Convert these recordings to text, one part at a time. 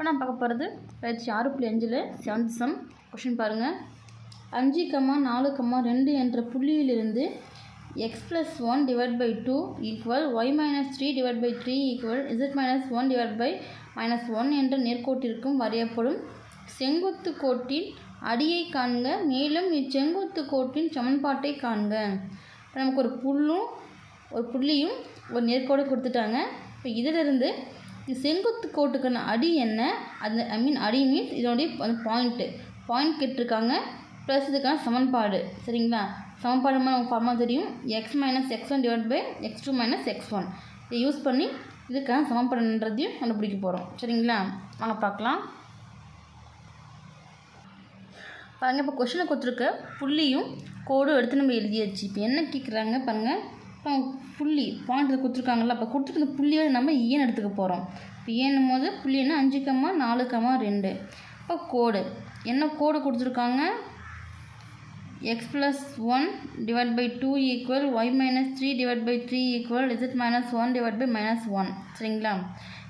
இப்போ நான் பார்க்க போகிறது பயிற்சி ஆறு புள்ளி அஞ்சில் செவன்த் சம் கொஷின் பாருங்கள் அஞ்சு கம்மா நாலு கம்மா ரெண்டு என்ற புள்ளியிலிருந்து X plus one divide by two equal Y minus three divide by three equal Z minus one divide by minus one என்ற நேர்கோட்டிற்கும் வரையப்படும். செங்குத்து கோட்டின் அடியை காண்க மேலும் இச்செங்குத்து கோட்டின் சமன்பாட்டை காண்க. இப்போ நமக்கு ஒரு புல்லும் ஒரு புள்ளியும் ஒரு நேர்கோடு கொடுத்துட்டாங்க. இப்போ இதிலிருந்து செங்குத்து கோட்டுக்கான அடி என்ன? அது ஐ மீன் அடி மீன்ஸ் இதோடைய பாயிண்ட்டு பாயிண்ட் கேட்டிருக்காங்க. ப்ளஸ் இதுக்கான சமன்பாடு. சரிங்களா? சமன்பாடு மாதிரி ஃபார்மாக தெரியும். X minus X one divide by X two minus X one இதை யூஸ் பண்ணி இதுக்கான சமன்பாடுன்றதையும் கண்டுபிடிக்க போகிறோம் சரிங்களா? வாங்க பார்க்கலாம். பாருங்கள் இப்போ கொஷினை கொடுத்துருக்க புள்ளியும் கோடும் எடுத்து நம்ம எழுதியாச்சு. இப்போ என்ன கேட்குறாங்க பாருங்கள் இப்போ புள்ளி பாயிண்ட் கொடுத்துருக்காங்கல்ல அப்போ கொடுத்துருக்க புள்ளியை நம்ம e ஏன் எடுத்துக்க போகிறோம் இப்போ ஏன்னும் e போது புள்ளின்னா அஞ்சு கம்மா நாலு கம்மா ரெண்டு. இப்போ கோடு. என்ன கோடு கொடுத்துருக்காங்க? X plus one divide by two equal Y minus three divide by three equal Z minus one divide by minus one சரிங்களா?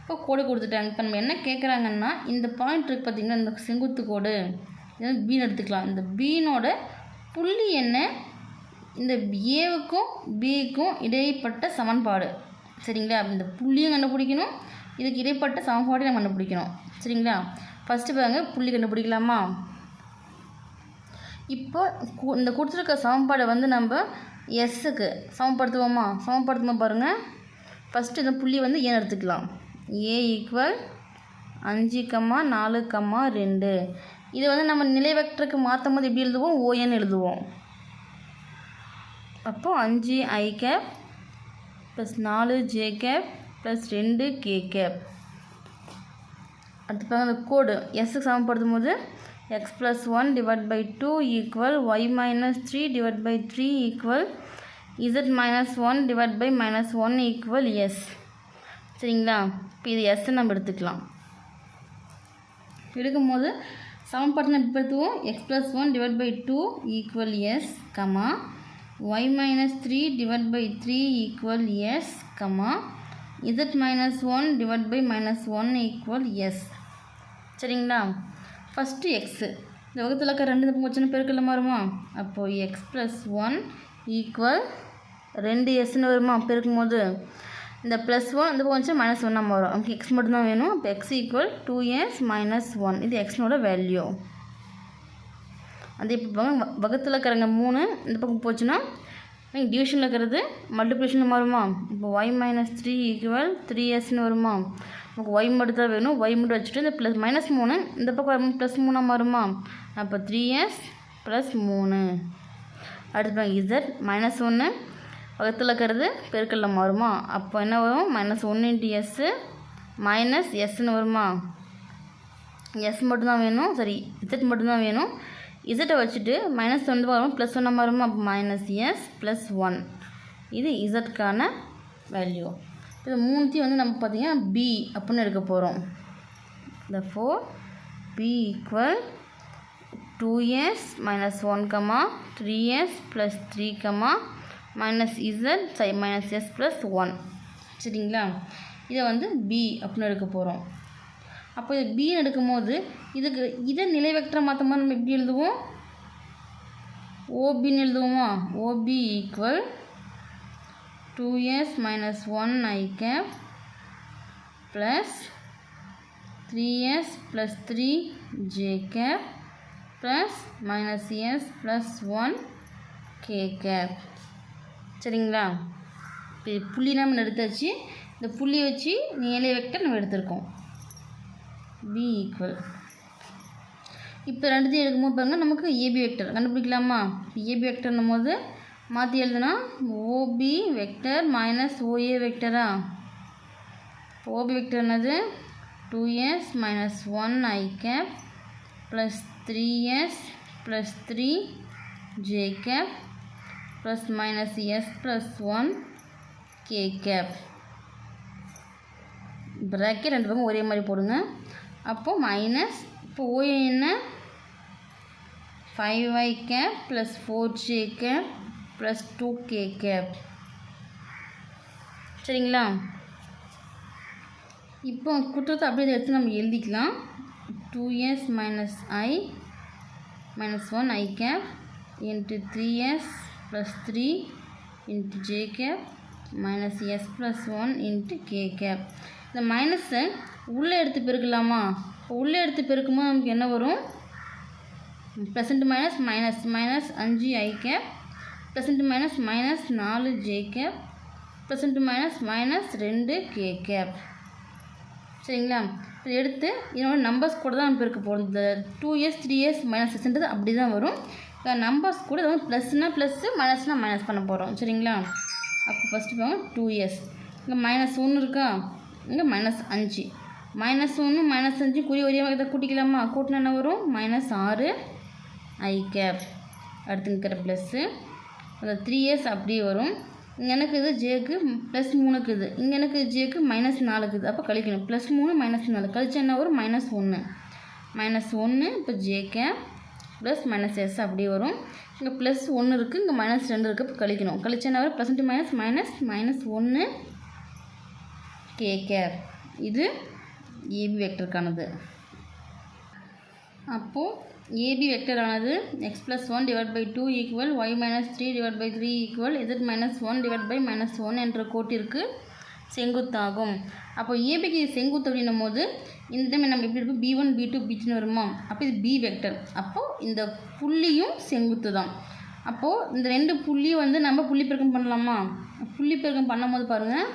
இப்போ கோடு கொடுத்துட்டாங்க. இப்போ நம்ம என்ன கேட்குறாங்கன்னா இந்த பாயிண்ட் இருக்குது பார்த்தீங்கன்னா இந்த செங்குத்து கோடு. இது பீன் எடுத்துக்கலாம். இந்த பீனோட புள்ளி என்ன? இந்த ஏவுக்கும் பிக்கும் இடைப்பட்ட சமன்பாடு. சரிங்களா? இந்த புள்ளியும் கண்டுபிடிக்கணும். இதுக்கு இடைப்பட்ட சமன்பாடு நம்ம கண்டுபிடிக்கணும். சரிங்களா? ஃபஸ்ட்டு பாருங்க புள்ளி கண்டுபிடிக்கலாமா? இப்போ கு- இந்த கொடுத்துருக்க சமன்பாடை வந்து நம்ம எஸ்ஸுக்கு சமப்படுத்துவோமா? சமப்படுத்துமா பாருங்கள் ஃபஸ்ட்டு இந்த புள்ளி வந்து ஏன் எடுத்துக்கலாம். ஏ ஈக்குவல் அஞ்சு கம்மா நாலு கம்மா ரெண்டு. இதை வந்து நம்ம நிலை வெக்டருக்கு மாற்றும் போது எப்படி எழுதுவோம்? ஓஎன் எழுதுவோம். அப்போது அஞ்சு ஐ கேப் ப்ளஸ் நாலு ஜே கேப் ப்ளஸ் ரெண்டு கே கேப் அடுத்து பாருங்கள் அந்த கோடு எஸ்ஸுக்கு சமப்படுத்தும் போது X plus one divide by two equal Y minus three divide by three equal Z minus one divide by minus one equal S சரிங்களா? இப்போ இது எஸ்ஸை நம்ம எடுத்துக்கலாம். எடுக்கும்போது சமன்பாட்டை நம்ம எப்படி எடுத்துவோம் X plus one divide by two equal S comma Y minus three divide by three equal S comma Z minus one divide by minus one equal S சரிங்களா? ஃபஸ்ட்டு எக்ஸு இந்த வகுத்தில் இருக்க ரெண்டு பக்கம் வச்சுன்னு பெருக்கல வருமா அப்போது எக்ஸ் ப்ளஸ் ஒன் ஈக்குவல் ரெண்டு எஸ்ன்னு வருமா பெருக்கும் போது? இந்த ப்ளஸ் ஒன் இந்த பக்கம் வச்சு மைனஸ் ஒன்னாக மாறும் நமக்கு எக்ஸ் மட்டும்தான் வேணும். அப்போ X equal two S minus one இது எக்ஸ்னோட வேல்யூ அதே இப்போ பாருங்க வகுத்தில் இருக்கிறவங்க மூணு இந்த பக்கம் போச்சுன்னா டிவிஷனில் இருக்கிறது மல்டிப்ளிகேஷன் மாறுமா இப்போ Y minus three equal three எஸ்ன்னு வருமா? நமக்கு ஒய் மட்டும் தான் வேணும். ஒய் மட்டும் வச்சுட்டு இந்த ப்ளஸ் மைனஸ் மூணு இந்த பக்கம் ப்ளஸ் மூணாக மாறுமா? அப்போ த்ரீ எஸ் ப்ளஸ் மூணு. அடுத்து இசட் மைனஸ் ஒன்று பக்கத்தில் இருக்கிறது பெருக்கல்ல மாறுமா? அப்போ என்ன வரும்? மைனஸ் ஒன்று இன்ட்டு எஸ்ஸு மைனஸ் எஸ்ன்னு வருமா? எஸ் மட்டும்தான் வேணும். சரி இசட் மட்டும்தான் வேணும். இசட்டை வச்சுட்டு மைனஸ் ஒன் வரும் ப்ளஸ் ஒன்று வரும் அப்போ மைனஸ் எஸ் ப்ளஸ் ஒன் இது இசட்கான வேல்யூ இது மூணுத்தையும் வந்து நம்ம பார்த்திங்கன்னா பி அப்படின்னு எடுக்க போகிறோம் the four b equal 2s minus 1 comma 3s plus 3 comma minus z sorry minus s plus 1 சரிங்களா? இதை வந்து பி அப்படின்னு எடுக்க போகிறோம் அப்போ இதை b எடுக்கும் போது இதுக்கு இதை நிலை வெக்டரை மாற்றும் மாதிரி நம்ம எப்படி எழுதுவோம்? ஓபின்னு எழுதுவோமா? OB equal two S minus one I cap plus three S plus three J cap plus minus S plus one K cap சரிங்களா? இப்போ புள்ளி நம்ம எடுத்தாச்சு. இந்த புள்ளியை வச்சு நிலை வெக்டர் நம்ம எடுத்திருக்கோம். பி ஈக்குவல் இப்போ ரெண்டுத்தையும் எடுக்கும்போது பாருங்கள் நமக்கு ஏபி வெக்டர் கண்டுபிடிக்கலாமா? ஏபி வெக்டர்னும் போது மாற்றி எழுதுனா ஓபி வெக்டர் மைனஸ் ஓஏ வெக்டரா ஓபி வெக்டர் என்னது? Two S minus one I cap plus three S plus three J cap plus minus S plus one K cap bracket ரெண்டு பக்கம் ஒரே மாதிரி போடுங்க. அப்போது மைனஸ் இப்போ ஓஏ என்ன? Five I cap plus four J cap plus two K cap சரிங்களா? இப்போ குற்றத்தை அப்படியே எடுத்து நம்ம எழுதிக்கலாம். Two S minus I minus one I cap into three S plus three into J cap minus S plus one into K cap இந்த மைனஸை உள்ளே எடுத்து பெருக்கலாமா? உள்ளே எடுத்து பெருக்கும்போது நமக்கு என்ன வரும்? ப்ளசண்ட் மைனஸ் மைனஸ் மைனஸ் அஞ்சு I cap plus and minus minus நாலு J cap plus and minus minus ரெண்டு கே கேப் சரிங்களா? எடுத்து இதனோட நம்பர்ஸ் கூட தான் நம்ம பெருக்க போகிறோம் இந்த two years three years minus சிக்ஸ்ன்றது அப்படி தான் வரும். நம்பர்ஸ் கூட வந்து ப்ளஸ்னால் ப்ளஸ்ஸு மைனஸ்னால் மைனஸ் பண்ண போகிறோம் சரிங்களா? அப்போ ஃபஸ்ட்டு பாருங்க டூ இயர்ஸ் இங்கே மைனஸ் ஒன்று இருக்கா? இங்கே மைனஸ் அஞ்சு. மைனஸ் ஒன்று மைனஸ் அஞ்சு குறி ஒரே வகை கூட்டிக்கலாமா? கூட்டினா என்ன வரும்? மைனஸ் ஆறு ஐ கேப் அடுத்து இருக்கிற ப்ளஸ்ஸு அந்த த்ரீ இயர்ஸ் அப்படியே வரும். இங்கே எனக்கு இது ஜேக்கு ப்ளஸ் மூணுக்கு இது. இங்கே எனக்கு ஜேக்கு மைனஸ் நாலுக்கு இது. அப்போ கழிக்கணும். ப்ளஸ் மூணு மைனஸ் நாலு. கழிச்சு என்ன வரும்? மைனஸ் ஒன்று மைனஸ் ஒன்று இப்போ ஜேக்கே ப்ளஸ் மைனஸ் எஸ் அப்படியே வரும். இங்கே ப்ளஸ் ஒன்று இருக்குது இங்கே மைனஸ் ரெண்டு இருக்குது இப்போ கழிக்கணும். கழிச்சு என்ன வரும்? ப்ளஸ் மைனஸ் மைனஸ் மைனஸ் ஒன்று கே கேப் இது ஏபி வெக்டருக்கானது அப்போது AB வெக்டரானது X plus one divide by two equal Y minus three divide by three equal Z minus one divide by minus one என்ற கோட்டிற்கு செங்குத்தாகும். அப்போ ஏபிக்கு இது செங்குத்து அப்படின்னும் போது இந்த டைம் நம்ம எப்படி இருக்கும்? P one P two P வருமா? அப்போ இது பி வெக்டர் அப்போது இந்த புள்ளியும் செங்குத்து தான். அப்போது இந்த ரெண்டு புள்ளியும் வந்து நம்ம புள்ளி பெருக்கம் பண்ணலாமா? புள்ளி பெருக்கம் பண்ணும்போது பாருங்கள்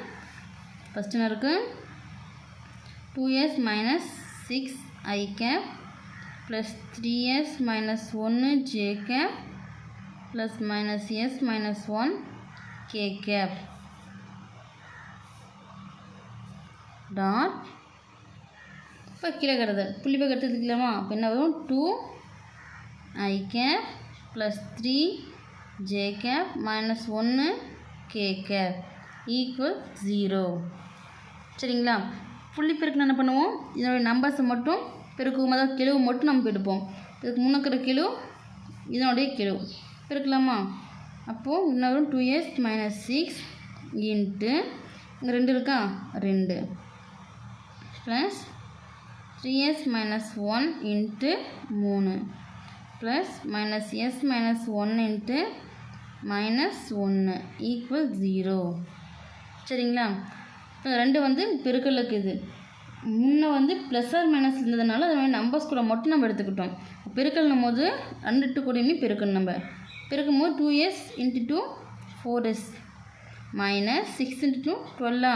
ஃபஸ்ட்டு என்ன இருக்குது two S minus six I cap plus three S minus ஒன்று J cap plus minus S minus one K cap dot இப்போ கீழே கிடது புள்ளி போய் எடுத்து எழுதிக்கலாமா அப்போ என்ன வரும்? Two I cap plus three J cap minus ஒன்று கே கேப் ஈக்குவல் ஜீரோ சரிங்களா? புள்ளி பெருக்குன்னு என்ன பண்ணுவோம்? இதனுடைய நம்பர்ஸ் மட்டும் பெருக்கும் அதாவது கிழவு மட்டும் நம்ம எடுப்போம் இதுக்கு முன்னக்கிற கிழவு இதனுடைய கிழவு பெருக்கலாமா? அப்போது என்ன வரும் two S minus six into இங்கே ரெண்டு இருக்கா? ரெண்டு. Plus three S minus one into மூணு. Plus minus S minus one into minus ஒன்று ஈக்குவல் ஜீரோ சரிங்களா? ரெண்டு வந்து பெருக்கலுக்கு இது. முன்ன வந்து ப்ளஸ் ஆர் மைனஸ் இருந்ததுனால அது மாதிரி நம்பர்ஸ் கூட மட்டும் நம்ம எடுத்துக்கிட்டோம். பெருக்கல்னும் போது ரெண்டு டூ கூடயுமே பெருக்கணும் நம்ம. பெருக்கும் போது two S into two four S minus six into two டுவெல்லா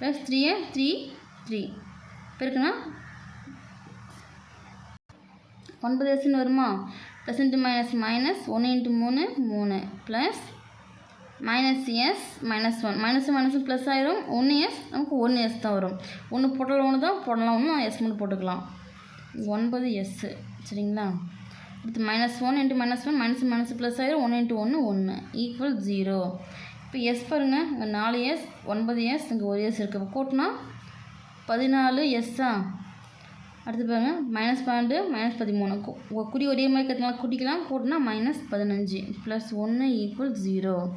plus three three three பெருக்குனா? ஒன்பது எஸ்ன்னு வருமா? ப்ளஸ் இன்ட்டு மைனஸ் மைனஸ் ஒன்று இன்ட்டு மூணு மூணு. Plus minus S minus one minus minus plus ஆயிரும். ஒன்று எஸ் நமக்கு ஒன்று எஸ் தான் வரும். ஒன்று போட்டாலும் ஒன்று தான் போடலாம். ஒன்று எஸ் மட்டும் போட்டுக்கலாம். ஒன்பது எஸ்ஸு சரிங்களா? அடுத்து minus one into minus one minus minus plus ஆயிரும். ஒன்று இன்ட்டு ஒன்று ஒன்று ஈக்குவல் ஜீரோ இப்போ எஸ் பாருங்கள் இங்கே நாலு எஸ் ஒன்பது எஸ் இங்கே ஒரு எஸ் இருக்குது கூட்டினா பதினாலு எஸ்ஸா அடுத்து பாருங்க. மைனஸ் பன்னெண்டு மைனஸ் பதிமூணு. கு- குடி குறி ஒரே மாதிரி இருக்கிறதுனால கூட்டிக்கலாம். கூட்டினா மைனஸ் பதினஞ்சு. ப்ளஸ் ஒன்று ஈக்குவல் ஜீரோ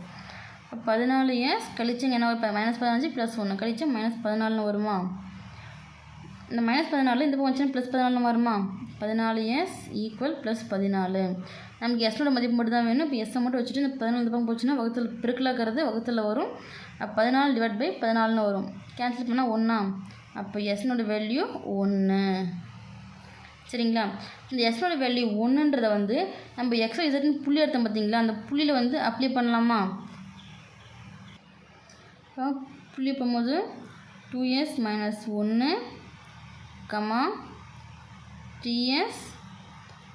பதினாலு எஸ் கழிச்சுங்க என்ன இப்போ மைனஸ் பதினஞ்சு ப்ளஸ் ஒன்று கழிச்சா மைனஸ் பதினாலுன்னு வருமா? இந்த மைனஸ் பதினாலு இந்த பக்கம் வச்சுன்னா ப்ளஸ் பதினாலுன்னு வருமா? பதினாலு எஸ் ஈக்குவல் ப்ளஸ் பதினாலு. நமக்கு எஸ்னோட மதிப்பு மட்டும் தான் வேணும். இப்போ எஸ்ஸை மட்டும் வச்சுட்டு இந்த பதினாலு இந்த பக்கம் போச்சுன்னா வகுத்தில் பெருக்கலாக்கிறது வகுத்தில் வரும். அப்போ பதினாலு டிவைட் பை பதினாலுன்னு வரும். கேன்சல் பண்ணால் ஒன்றா அப்போ எஸ்னோட வேல்யூ ஒன்று சரிங்களா? இந்த எஸ்னோட வேல்யூ ஒன்றுன்றதை வந்து நம்ம எக்ஸோ இசட்னு புள்ளி எடுத்தோம் பார்த்தீங்களா அந்த புள்ளியில் வந்து அப்ளை பண்ணலாமா? இப்போ புள்ளி போகும்போது டூ எஸ் மைனஸ் ஒன்று கமா டிஎஸ்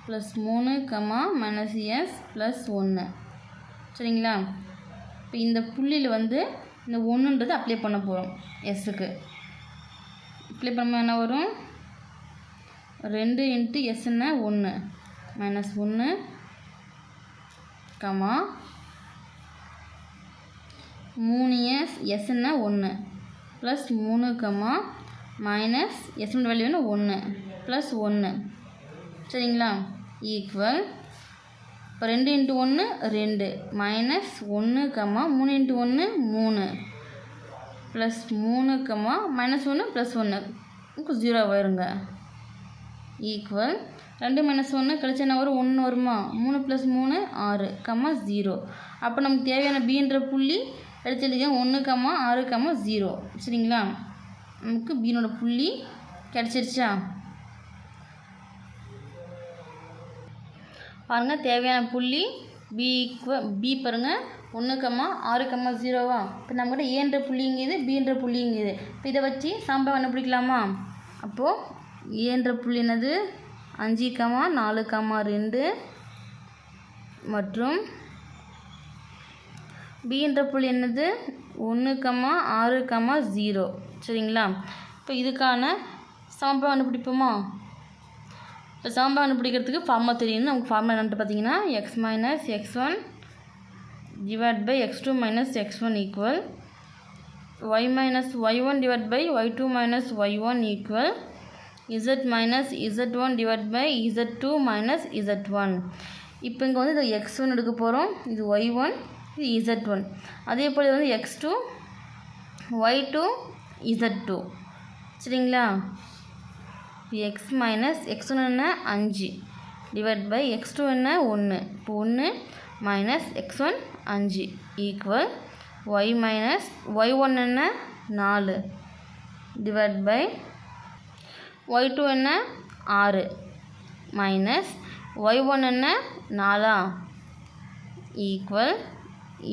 ப்ளஸ் மூணு கமா மைனஸ் எஸ் ப்ளஸ் ஒன்று சரிங்களா? இப்போ இந்த புள்ளியில் வந்து இந்த ஒன்றுன்றது அப்ளை பண்ண போகிறோம் எஸ்ஸுக்கு அப்ளை பண்ணும்போது என்ன வரும்? ரெண்டு இன்ட்டு எஸ்ன்னா ஒன்று மைனஸ் ஒன்று கமா மூணு எஸ் எஸ்ன்னா ஒன்று ப்ளஸ் மூணு கமா மைனஸ் எஸ்னோட வேல்யூன்னு ஒன்று ப்ளஸ் ஒன்று சரிங்களா? ஈக்குவல் இப்போ ரெண்டு இன்ட்டு ஒன்று ரெண்டு. மைனஸ் ஒன்று கமா மூணு இன்ட்டு ஒன்று மூணு. ப்ளஸ் மூணு கம்மா மைனஸ் ஒன்று ப்ளஸ் ஒன்று ஜீரோ வருங்க ஈக்குவல் ரெண்டு மைனஸ் ஒன்று கழிச்சு என்ன வரும்? ஒன்று வருமா? மூணு ப்ளஸ் மூணு ஆறு கம்மா ஜீரோ அப்போ நமக்கு தேவையான பீன்ற புள்ளி எடுத்து எழுதிக்க ஒன்று கம்மா ஆறு கம்மா ஜீரோ சரிங்களா? நமக்கு பீனோட புள்ளி கிடச்சிருச்சா? பாருங்கள் தேவையான புள்ளி பி ஈக்குவ பி பாருங்கள் ஒன்று கம்மா ஆறு கம்மா ஜீரோவா இப்போ நம்மகிட்ட ஏன்ற புள்ளிங்குது பீன்ற புள்ளிங்குது இப்போ இதை வச்சு சாம்பா கண்டுபிடிக்கலாமா? அப்போது ஏன்ற புள்ளி என்னது? அஞ்சு கம்மா நாலு கம்மா ரெண்டு மற்றும் பீன்ற புள்ளி என்னது? ஒன்று கம்மா ஆறு கம்மா ஜீரோ சரிங்களா? இப்போ இதுக்கான சமன்பாடு கண்டுபிடிப்போமா? இப்போ சமன்பாடு கண்டுபிடிக்கிறதுக்கு ஃபார்முலா தெரியணும் நமக்கு ஃபார்முலா என்னன்ட்டு பார்த்தீங்கன்னா X minus X one divide by X two minus X one equal Y minus Y one divide by Y two minus Y one equal Z minus Z one divide by Z two minus Z one இப்போ இங்கே வந்து இது X one எடுக்க போகிறோம் இது Y one இது Z one அதே போல் வந்து X two Y two Z two சரிங்களா? எக்ஸ் மைனஸ் எக்ஸ் ஒன் என்ன? அஞ்சு டிவைட் பை எக்ஸ் டூ என்ன? ஒன்று. இப்போ ஒன்று மைனஸ் எக்ஸ் ஒன் அஞ்சு equal Y minus Y one என்ன? நாலு. டிவைட் பை ஒய் டூ என்ன? ஆறு. மைனஸ் ஒய் ஒன் என்ன? நாலா. Equal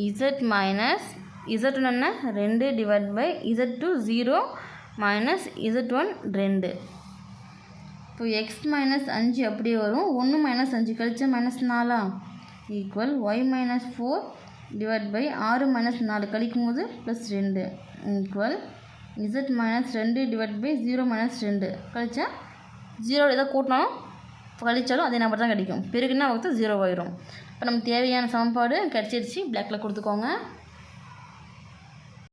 Z minus Z one என்ன? ரெண்டு divide by Z two zero minus Z one ரெண்டு. இப்போ எக்ஸ் மைனஸ் அஞ்சு அப்படியே வரும். ஒன்று மைனஸ் அஞ்சு. கழிச்சா மைனஸ் நாலா? Equal Y minus four divide by ஆறு மைனஸ் நாலு. கழிக்கும் போது ப்ளஸ் ரெண்டு. ஈக்குவல் இசட் மைனஸ் ரெண்டு டிவைட் பை ஜீரோ மைனஸ் ரெண்டு. கழிச்சா ஜீரோ எதாவது கூட்டினாலும் கழிச்சாலும் அதே நம்பர் தான் கிடைக்கும். பெருக்குன்னா வகுத்து ஜீரோ ஆயிரும். இப்போ நமக்கு தேவையான சமன்பாடு கிடச்சிருச்சு. பிளாக்கில் கொடுத்துக்கோங்க.